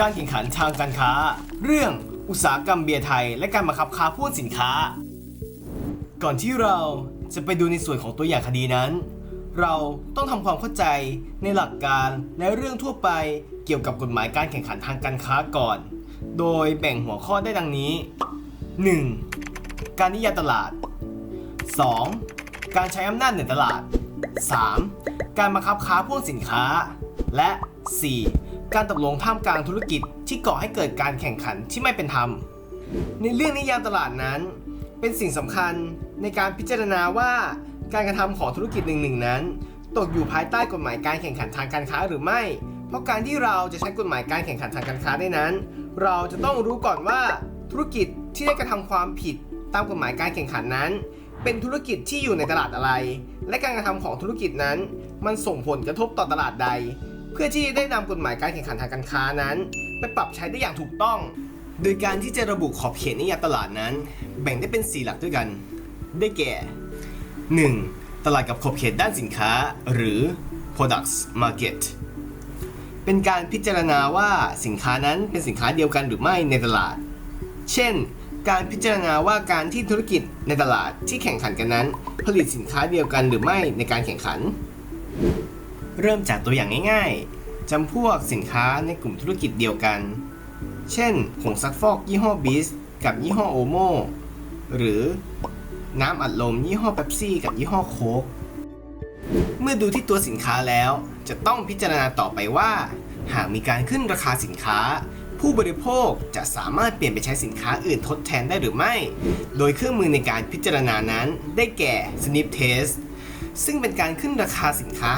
การแข่งขันทางการค้า เรื่องอุตสาหกรรมเบียร์ไทย และการบังคับค้าพวกสินค้า ก่อนที่เราจะไปดูในส่วนของตัวอย่างคดีนั้น เราต้องทำความเข้าใจในหลักการและเรื่องทั่วไปเกี่ยวกับกฎหมายการแข่งขันทางการค้าก่อน โดยแบ่งหัวข้อได้ดังนี้ 1. การนิยามตลาด 2. การใช้อำนาจเหนือตลาด 3. การบังคับค้าพวกสินค้า และ 4. การตกลงท่ามกลางธุรกิจที่ก่อให้เกิดการแข่งขันที่ไม่เป็นธรรม ในเรื่องนิยามตลาดนั้น เป็นสิ่งสำคัญในการพิจารณาว่าการกระทำของธุรกิจหนึ่งๆนั้น ตกอยู่ภายใต้กฎหมายการแข่งขันทางการค้าหรือไม่ เพราะการที่เราจะใช้กฎหมายการแข่งขันทางการค้าได้นั้น เราจะต้องรู้ก่อนว่าธุรกิจที่ได้กระทำความผิดตามกฎหมายการแข่งขันนั้น เป็นธุรกิจที่อยู่ในตลาดอะไร และการกระทำของธุรกิจนั้น มันส่งผลกระทบต่อตลาดใด เพื่อที่จะได้นำกฎหมายการแข่งขันทางการค้านั้น ไปปรับใช้ได้อย่างถูกต้อง โดยการที่จะระบุขอบเขตนิยามตลาดนั้น แบ่งได้เป็น 4 หลักด้วยกัน ได้แก่ 1. ตลาดกับขอบเขตด้านสินค้า หรือ products market เป็นการพิจารณาว่าสินค้านั้นเป็นสินค้าเดียวกันหรือไม่ในตลาด เช่น การพิจารณาว่าการที่ธุรกิจในตลาดที่แข่งขันกันนั้น ผลิตสินค้าเดียวกันหรือไม่ในการแข่งขัน เริ่มจากตัวอย่างง่ายๆ จำพวกสินค้าในกลุ่มธุรกิจเดียวกัน เช่น ผงซักฟอกยี่ห้อบิสกับยี่ห้อโอโมหรือน้ำอัดลมยี่ห้อเบปซี่กับยี่ห้อโค้ก เมื่อดูที่ตัวสินค้าแล้ว จะต้องพิจารณาต่อไปว่า หากมีการขึ้นราคาสินค้า ผู้บริโภคจะสามารถเปลี่ยนไปใช้สินค้าอื่นทดแทนได้หรือไม่ โดยเครื่องมือในการพิจารณานั้นได้แก่ Snip Test ซึ่งเป็นการขึ้นราคาสินค้า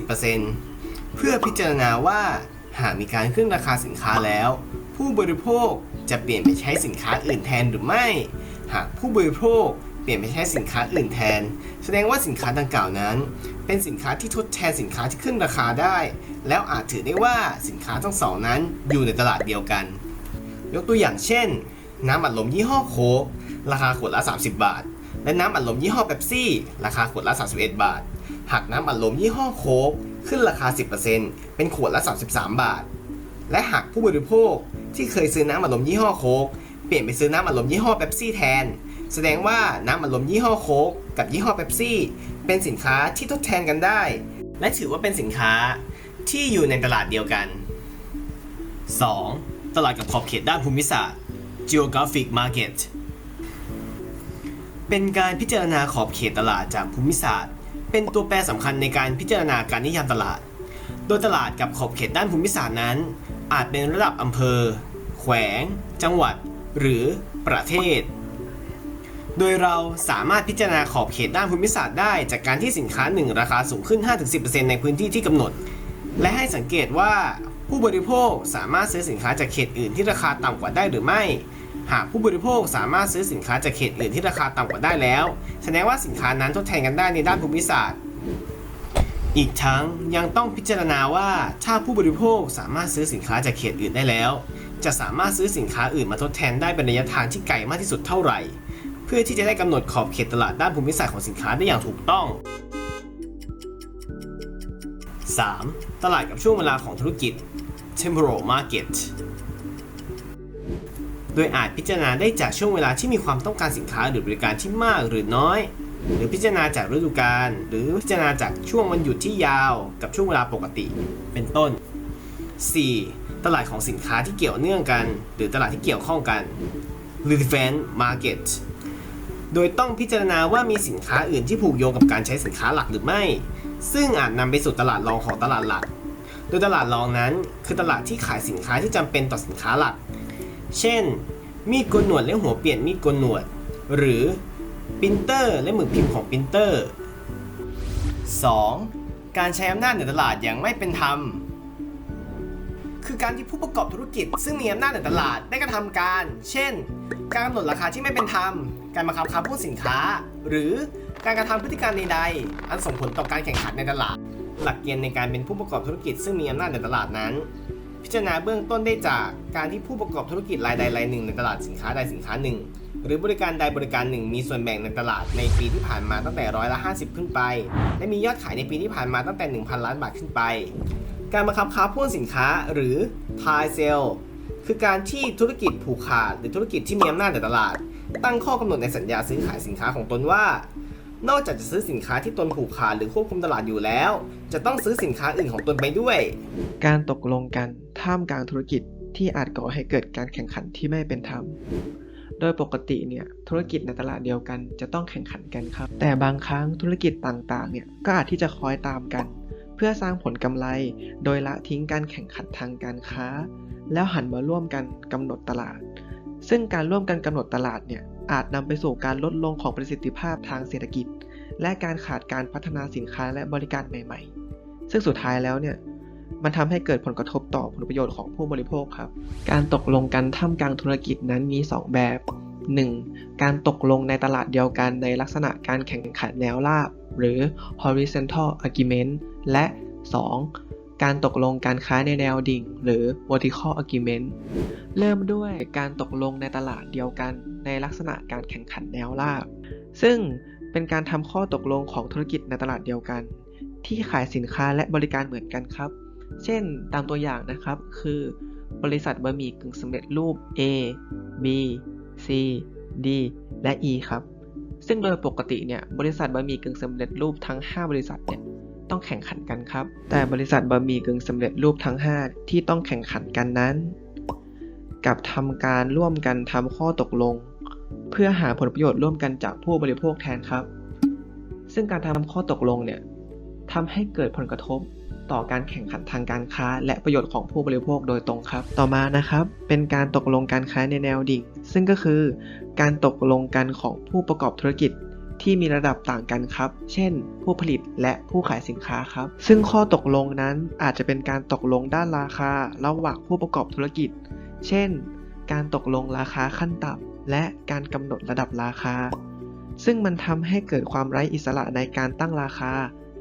5-10%เพื่อพิจารณาว่าหากมีการขึ้นราคาสินค้าแล้ว ผู้บริโภคจะเปลี่ยนไปใช้สินค้าอื่นแทนหรือไม่ หากผู้บริโภคเปลี่ยนไปใช้สินค้าอื่นแทน แสดงว่าสินค้าดังกล่าวนั้น เป็นสินค้าที่ทดแทนสินค้าที่ขึ้นราคาได้ แล้วอาจถือได้ว่าสินค้าทั้งสองนั้นอยู่ในตลาดเดียวกัน ยกตัวอย่างเช่น น้ำอัดลมยี่ห้อโค้กราคาขวดละ 30 บาท และน้ำอัดลมยี่ห้อเป๊ปซี่ ราคาขวดละ 31 บาท หากน้ำอัดลมยี่ห้อโค้กขึ้นราคา 10%เป็นขวดละ 33 บาท และหากผู้บริโภคที่เคยซื้อน้ำอัดลมยี่ห้อโค้กเปลี่ยนไปซื้อน้ำอัดลมยี่ห้อเป๊ปซี่แทน แสดงว่าน้ำอัดลมยี่ห้อโค้กกับยี่ห้อเป๊ปซี่ เป็นสินค้าที่ทดแทนกันได้ และถือว่าเป็นสินค้าที่อยู่ในตลาดเดียวกัน 2. ตลาดกับขอบเขตด้านภูมิศาสตร์ geographic market เป็นการพิจารณาขอบเขตตลาดจากภูมิศาสตร์ เป็นตัวแปรสำคัญในการพิจารณาการนิยามตลาด โดยตลาดกับขอบเขตด้านภูมิศาสตร์นั้น อาจเป็นระดับอำเภอ แขวง จังหวัด หรือประเทศ โดยเราสามารถพิจารณาขอบเขตด้านภูมิศาสตร์ได้ จากการที่สินค้าหนึ่งราคาสูงขึ้น 5-10%ในพื้นที่ที่กำหนด และให้สังเกตว่าผู้บริโภคสามารถซื้อสินค้าจากเขตอื่นที่ราคาต่ำกว่าได้หรือไม่ หากผู้บริโภคสามารถซื้อสินค้าจากเขตอื่นที่ราคาต่ำกว่าได้แล้ว แสดงว่าสินค้านั้นทดแทนกันได้ในด้านภูมิศาสตร์ อีกทั้งยังต้องพิจารณาว่าถ้าผู้บริโภคสามารถซื้อสินค้าจากเขตอื่นได้แล้ว จะสามารถซื้อสินค้าอื่นมาทดแทนได้เป็นระยะทางที่ไกลมากที่สุดเท่าไหร่ เพื่อที่จะได้กำหนดขอบเขตตลาดด้านภูมิศาสตร์ของสินค้าได้อย่างถูกต้อง 3. ตลาดกับช่วงเวลาของธุรกิจ temporal market ดยอาจพิจารณาได้จากช่วงเวลาที่มีความต้องการสินค้าหรือบริการที่มากหรือน้อย หรือพิจารณาจากฤดูกาลหรือพิจารณาจากช่วงวันหยุดที่ยาวกับช่วงเวลาปกติ เป็นต้น 4. ตลาดของสินค้าที่เกี่ยวเนื่องกัน หรือตลาดที่เกี่ยวข้องกัน relevant market โดยต้องพิจารณาว่ามีสินค้าอื่นที่ผูกโยงกับการใช้สินค้าหลักหรือไม่ ซึ่งอาจนำไปสู่ตลาดรองของตลาดหลัก โดยตลาดรองนั้น คือตลาดที่ขายสินค้าที่จำเป็นต่อสินค้าหลัก เช่น มีดโกนหนวดและหัวเปลี่ยนมีดโกนหนวด หรือปรินเตอร์และหมึกพิมพ์ของปรินเตอร์ 2. การใช้อำนาจเหนือตลาดอย่างไม่เป็นธรรม คือการที่ผู้ประกอบธุรกิจ ซึ่งมีอำนาจเหนือตลาดได้กระทำการ เช่น การกำหนดราคาที่ไม่เป็นธรรม การบังคับค้าผู้สินค้า หรือการกระทำพฤติการใดๆอันส่งผลต่อการแข่งขันในตลาด หลักเกณฑ์ในการเป็นผู้ประกอบธุรกิจ ซึ่งมีอำนาจในตลาดนั้น พิจารณาเบื้องต้นได้จากการที่ผู้ประกอบธุรกิจรายใดรายหนึ่งในตลาดสินค้าใดสินค้าหนึ่ง หรือบริการใดบริการหนึ่ง มีส่วนแบ่งในตลาดในปีที่ผ่านมาตั้งแต่ร้อยละ 50 ขึ้นไป และมียอดขายในปีที่ผ่านมาตั้งแต่ 1,000 ล้านบาทขึ้นไป การบังคับค้าพ้วนสินค้าหรือ tie sale คือการที่ธุรกิจผูกขาดหรือธุรกิจที่มีอำนาจในตลาด ตั้งข้อกำหนดในสัญญาซื้อขายสินค้าของตนว่า นอกจากจะซื้อสินค้าที่ตนผูกขาดหรือควบคุมตลาดอยู่แล้ว จะต้องซื้อสินค้าอื่นของตนไปด้วย การตกลงกันท่ามกลางธุรกิจที่อาจก่อให้เกิดการแข่งขันที่ไม่เป็นธรรม โดยปกติเนี่ยธุรกิจในตลาดเดียวกันจะต้องแข่งขันกันครับ แต่บางครั้งธุรกิจต่างๆเนี่ยก็อาจที่จะคอยตามกัน เพื่อสร้างผลกำไร โดยละทิ้งการแข่งขันทางการค้า แล้วหันมาร่วมกันกำหนดตลาด ซึ่งการร่วมกันกำหนดตลาดเนี่ย อาจนำไปสู่การลดลงของประสิทธิภาพทางเศรษฐกิจ และการขาดการพัฒนาสินค้าและบริการใหม่ๆ ซึ่งสุดท้ายแล้วเนี่ยมันทำให้เกิดผลกระทบต่อผลประโยชน์ของผู้บริโภคครับ การตกลงกันท่ามกลางธุรกิจนั้นมี 2 แบบ 1. การตกลงในตลาดเดียวกันในลักษณะการแข่งขันแนวราบ หรือ horizontal agreement และ 2. การตกลงการค้าในแนวดิ่ง หรือ vertical agreement เริ่มด้วยการตกลงในตลาดเดียวกันในลักษณะการแข่งขันแนวราบ ซึ่งเป็นการทำข้อตกลงของธุรกิจในตลาดเดียวกัน ที่ขายสินค้าและบริการเหมือนกันครับ เช่นตามตัวอย่างนะครับ คือบริษัทบะหมี่กึ่งสำเร็จรูป A B C D และ E ครับ ซึ่งโดยปกติเนี่ยบริษัทบะหมี่กึ่งสำเร็จรูปทั้ง 5 บริษัทเนี่ย ต้องแข่งขันกันครับ แต่บริษัทบะหมี่กึ่งสำเร็จรูปทั้ง 5 ที่ต้องแข่งขันกันนั้นกับทำการร่วมกันทำข้อตกลง เพื่อหาผลประโยชน์ร่วมกันจากผู้บริโภคแทนครับ ซึ่งการทำข้อตกลงเนี่ยทำให้เกิดผลกระทบต่อการแข่งขันทางการค้า และประโยชน์ของผู้บริโภคโดยตรงครับ ต่อมานะครับ เป็นการตกลงการค้าในแนวดิ่ง ซึ่งก็คือ การตกลงกันของผู้ประกอบธุรกิจ ที่มีระดับต่างกันครับ เช่น ผู้ผลิตและผู้ขายสินค้าครับ ซึ่งข้อตกลงนั้นอาจจะเป็นการตกลงด้านราคาระหว่างผู้ประกอบธุรกิจ เช่น การตกลงราคาขั้นต่ำและการกำหนดระดับราคา ซึ่งมันทำให้เกิดความไร้อิสระในการตั้งราคา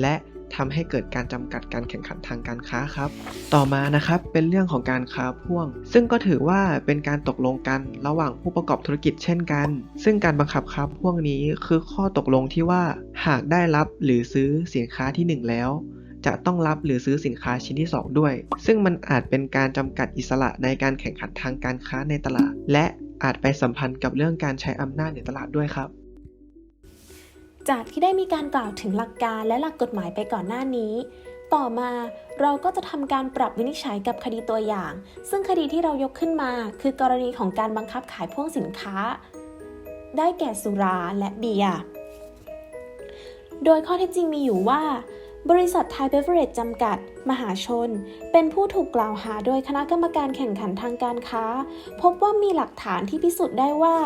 และ ทำให้เกิดการจำกัดการแข่งขันทางการค้าครับ ต่อมานะครับเป็นเรื่องของการค้าพ่วง ซึ่งก็ถือว่าเป็นการตกลงกันระหว่างผู้ประกอบธุรกิจเช่นกัน ซึ่งการบังคับค้าพ่วงนี้คือข้อตกลงที่ว่าหากได้รับหรือซื้อสินค้าที่หนึ่งแล้วจะต้องรับหรือซื้อสินค้าชิ้นที่ 2 ด้วย ซึ่งมันอาจเป็นการจำกัดอิสระในการแข่งขันทางการค้าในตลาด และอาจไปสัมพันธ์กับเรื่องการใช้อำนาจในตลาดด้วยครับ จากที่ได้มีการกล่าวถึงหลักการและหลักกฎหมายไปก่อนหน้านี้ ต่อมาเราก็จะทำการปรับวินิจฉัยกับคดีตัวอย่าง ซึ่งคดีที่เรายกขึ้นมา คือกรณีของการบังคับขายพ่วงสินค้า ได้แก่สุราและเบียร์ โดยข้อเท็จจริงมีอยู่ว่า บริษัทไทยเบเวอร์เรจจำกัด มหาชน เป็นผู้ถูกกล่าวหาโดยคณะกรรมการแข่งขันทางการค้า พบว่ามีหลักฐานที่พิสูจน์ได้ว่า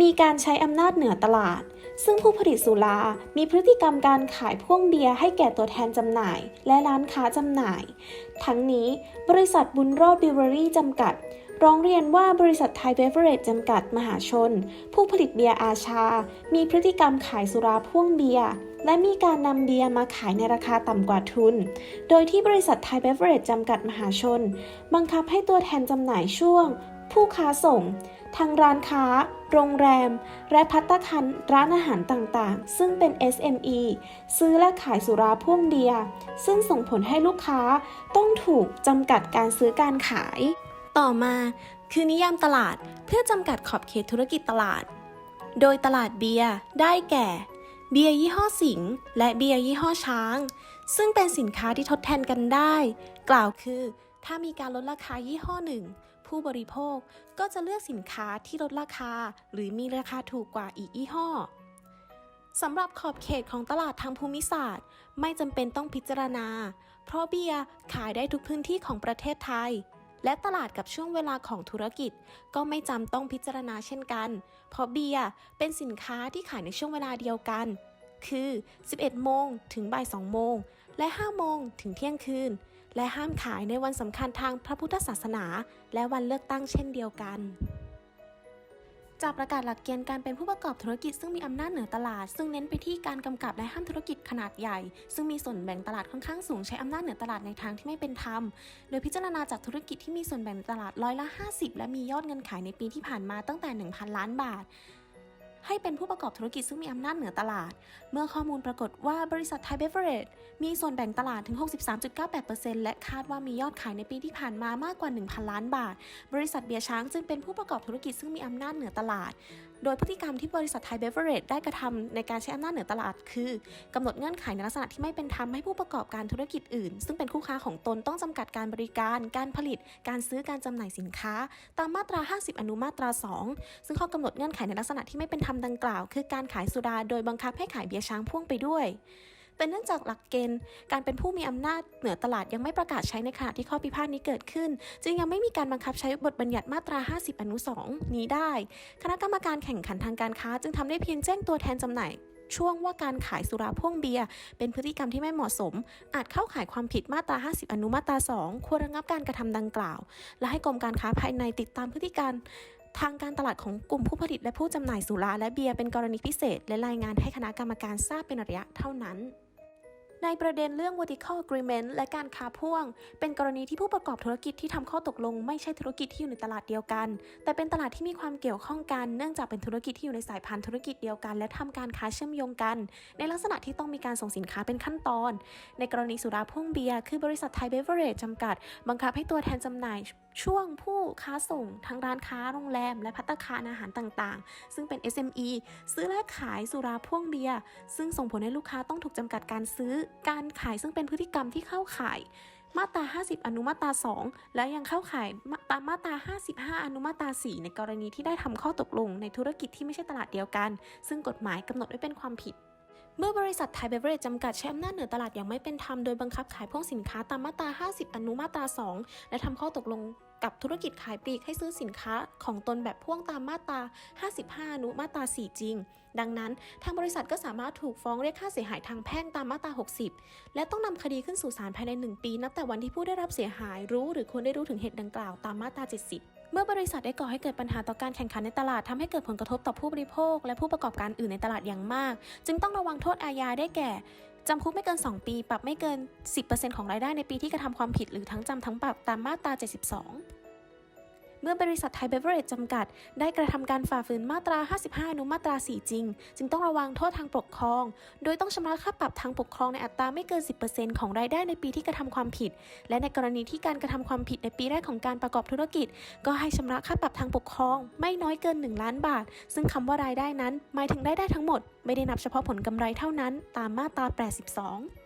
มีการใช้อำนาจเหนือตลาด ซึ่งผู้ผลิตสุรา มีพฤติกรรมการขายพ่วงเบียร์ให้แก่ตัวแทนจำหน่าย และร้านค้าจำหน่าย ทั้งนี้ บริษัทบุญรอดบิวเวอรี่จำกัด ร้องเรียนว่าบริษัทไทยเบเวอร์เรจจำกัดมหาชน ผู้ผลิตเบียร์อาชา มีพฤติกรรมขายสุราพ่วงเบียร์และมีการนำเบียร์มาขายในราคาต่ำกว่าทุน โดยที่บริษัทไทยเบเวอร์เรจจำกัดมหาชน บังคับให้ตัวแทนจำหน่ายช่วง ผู้ค้าส่ง ทางร้านค้า โรงแรม และพัตตาคารร้านอาหารต่างๆ ซึ่งเป็น SME ซื้อและขายสุราพ่วงเบียร์ซึ่งส่งผลให้ลูกค้าต้องถูกจำกัดการซื้อการขาย ต่อมาคือนิยามตลาดเพื่อจำกัดขอบเขตธุรกิจตลาด โดยตลาดเบียร์ได้แก่ เบียร์ยี่ห้อสิงห์และเบียร์ยี่ห้อช้าง ซึ่งเป็นสินค้าที่ทดแทนกันได้ กล่าวคือ ถ้ามีการลดราคายี่ห้อหนึ่ง ผู้บริโภคก็จะเลือกสินค้าที่ลดราคา หรือมีราคาถูกกว่าอีกยี่ห้อสำหรับขอบเขตของตลาดทางภูมิศาสตร์ ไม่จำเป็นต้องพิจารณา เพราะเบียร์ขายได้ทุกพื้นที่ของประเทศไทย และตลาดกับช่วงเวลาของธุรกิจ ก็ไม่จำต้องพิจารณาเช่นกัน เพราะเบียร์เป็นสินค้าที่ขายในช่วงเวลาเดียวกัน คือ 11 โมงถึงบ่าย 2 โมง และ 5 โมงถึงเที่ยงคืน และห้ามขายในวันสำคัญทางพระพุทธศาสนา และวันเลือกตั้งเช่นเดียวกัน จากประกาศหลักเกณฑ์การเป็นผู้ประกอบธุรกิจซึ่งมีอำนาจเหนือตลาด ซึ่งเน้นไปที่การกำกับและห้ามธุรกิจขนาดใหญ่ ซึ่งมีส่วนแบ่งตลาดค่อนข้างสูงใช้อำนาจเหนือตลาดในทางที่ไม่เป็นธรรม โดยพิจารณาจากธุรกิจที่มีส่วนแบ่งตลาดร้อยละ 50 และมียอดเงินขายในปีที่ผ่านมาตั้งแต่ 1,000 ล้านบาท ให้เป็นผู้ประกอบธุรกิจซึ่งมีอำนาจเหนือตลาด เมื่อข้อมูลปรากฏว่าบริษัทไทยเบเวอเรจมีส่วนแบ่งตลาดถึง 63.98%และคาดว่ามียอดขายในปีที่ผ่านมามากกว่า 1,000 ล้านบาท บริษัทเบียร์ช้างจึงเป็นผู้ประกอบธุรกิจซึ่งมีอำนาจเหนือตลาด โดยพฤติกรรมที่บริษัทไทยเบเวอเรจได้กระทำในการใช้อำนาจเหนือตลาด คือกำหนดเงื่อนไขในลักษณะที่ไม่เป็นธรรมให้ผู้ประกอบการธุรกิจอื่น ซึ่งเป็นคู่ค้าของตนต้องจำกัดการบริการ การผลิต การซื้อการจำหน่ายสินค้า ตามมาตรา 50 อนุมาตรา 2 ซึ่งข้อกำหนดเงื่อนไขในลักษณะที่ไม่เป็นธรรมดังกล่าว คือการขายสุราโดยบังคับให้ขายเบียร์ช้างพ่วงไปด้วย แต่เนื่องจากหลักเกณฑ์ การเป็นผู้มีอำนาจเหนือตลาดยังไม่ประกาศใช้ในขณะที่ข้อพิพาทนี้เกิดขึ้น จึงยังไม่มีการบังคับใช้บทบัญญัติมาตรา 50 อนุ 2 นี้ได้ คณะกรรมการแข่งขันทางการค้า จึงทำได้เพียงแจ้งตัวแทนจำหน่ายช่วงว่าการขายสุราพ่วงเบียร์เป็นพฤติกรรมที่ไม่เหมาะสม อาจเข้าข่ายความผิดมาตรา 50 อนุมาตรา 2 ควรระงับการกระทำดังกล่าว และให้กรมการค้าภายในติดตามพฤติการ ทางการตลาดของกลุ่มผู้ผลิตและผู้จำหน่ายสุราและเบียร์เป็นกรณีพิเศษ และรายงานให้คณะกรรมการทราบเป็นระยะเท่านั้นในประเด็นเรื่อง vertical agreement และการค้าพ่วง เป็นกรณีที่ผู้ประกอบธุรกิจที่ทำข้อตกลงไม่ใช่ธุรกิจที่อยู่ในตลาดเดียวกัน แต่เป็นตลาดที่มีความเกี่ยวข้องกัน เนื่องจากเป็นธุรกิจที่อยู่ในสายพันธุ์ธุรกิจเดียวกัน และทำการค้าเชื่อมโยงกัน ในลักษณะที่ต้องมีการส่งสินค้าเป็นขั้นตอน ในกรณีสุราพ่วงเบียร์คือบริษัทไทยเบเวอร์เรจจำกัด บังคับให้ตัวแทนจำหน่าย ช่วงผู้ค้าส่งทั้งร้านค้าโรงแรม และพัตตาคารอาหารต่างๆ ซึ่งเป็น SME ซื้อและขายสุราพ่วงเบียร์ซึ่งส่งผลให้ลูกค้าต้องถูกจำกัดการซื้อ การขายซึ่งเป็นพฤติกรรมที่เข้าข่ายมาตรา 50 อนุมาตรา 2 และยังเข้าข่ายตามมาตรา 55 อนุมาตรา 4 ในกรณีที่ได้ทำข้อตกลงในธุรกิจที่ไม่ใช่ตลาดเดียวกัน ซึ่งกฎหมายกำหนดไว้เป็นความผิด เมื่อบริษัทไทยเบเวอร์เรจจำกัดใช้อำนาจเหนือตลาดอย่างไม่เป็นธรรมโดยบังคับขายพวกสินค้าตามมาตรา 50 อนุมาตรา 2 และทำข้อตกลง กับธุรกิจขายปลีกให้ซื้อสินค้าของตนแบบพ่วงตามมาตรา 55อนุมาตรา 4 จริง ดังนั้น ทางบริษัทก็สามารถถูกฟ้องเรียกค่าเสียหายทางแพ่งตามมาตรา 60 และต้องนำคดีขึ้นสู่ศาลภายใน 1 ปี นับแต่วันที่ผู้ได้รับเสียหายรู้ หรือควรได้รู้ถึงเหตุดังกล่าวตามมาตรา 70เมื่อบริษัทได้ก่อให้เกิดปัญหาต่อการแข่งขันในตลาดทำให้เกิดผลกระทบต่อผู้บริโภค และผู้ประกอบการอื่นในตลาดอย่างมาก จึงต้องระวังโทษอาญาได้แก่ จำคุกไม่เกิน 2 ปี ปรับไม่เกิน 10%ของรายได้ในปีที่กระทำความผิดหรือทั้งจำทั้งปรับตามมาตรา 72 มื่อบริษัทไทยเบเวอร์เรจจำกัด ได้กระทำการฝ่าฝืนมาตรา 55 อนุมาตรา 4 จริง จึงต้องระวังโทษทางปกครอง โดยต้องชำระค่าปรับทางปกครองในอัตราไม่เกิน 10%ของรายได้ในปีที่กระทำความผิด และในกรณีที่การกระทำความผิดในปีแรกของการประกอบธุรกิจ ก็ให้ชำระค่าปรับทางปกครอง ไม่น้อยเกิน 1 ล้านบาท ซึ่งคำว่ารายได้นั้น หมายถึงรายได้ทั้งหมด ไม่ได้นับเฉพาะผลกำไรเท่านั้น ตามมาตรา 82